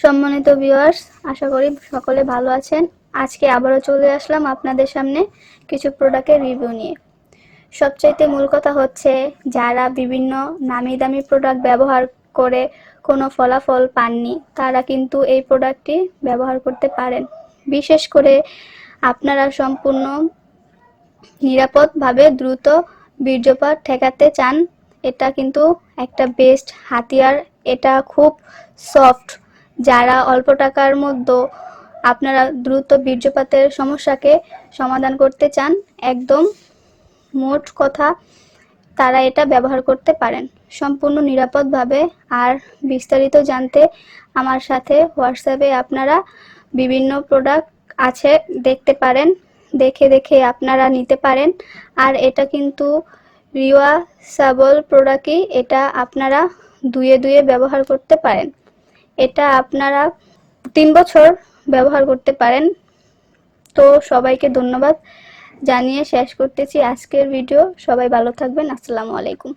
সম্মানিত ভিউয়ার্স আশা করি সকলে ভালো আছেন। আজকে আবারও চলে আসলাম আপনাদের সামনে কিছু প্রোডাক্টের রিভিউ নিয়ে। সবচাইতে মূল কথা হচ্ছে, যারা বিভিন্ন নামি দামি প্রোডাক্ট ব্যবহার করে কোনো ফলাফল পাননি, তারা কিন্তু এই প্রোডাক্টটি ব্যবহার করতে পারেন। বিশেষ করে আপনারা সম্পূর্ণ নিরাপদভাবে দ্রুত বীর্যপাত ঠেকাতে চান, এটা কিন্তু একটা বেস্ট হাতিয়ার। এটা খুব সফট যারা অল্প টাকার মধ্যে আপনারা দ্রুত বীর্যপাতের সমস্যাকে সমাধান করতে চান, একদম মোট কথা তারা এটা ব্যবহার করতে পারেন। সম্পূর্ণ নিরাপদভাবে। আর বিস্তারিত জানতে আমার সাথে হোয়াটসঅ্যাপে আপনারা বিভিন্ন প্রোডাক্ট আছে, দেখতে পারেন, দেখে দেখে আপনারা নিতে পারেন। আর এটা কিন্তু রিওয়া সাবল প্রোডাক্টই, এটা আপনারা দুয়ে দুয়ে ব্যবহার করতে পারেন। এটা আপনারা তিন বছর ব্যবহার করতে পারেন। তো সবাইকে ধন্যবাদ। জানিয়ে শেষ করতেছি আজকের ভিডিও। সবাই ভালো থাকবেন। আসসালামু আলাইকুম।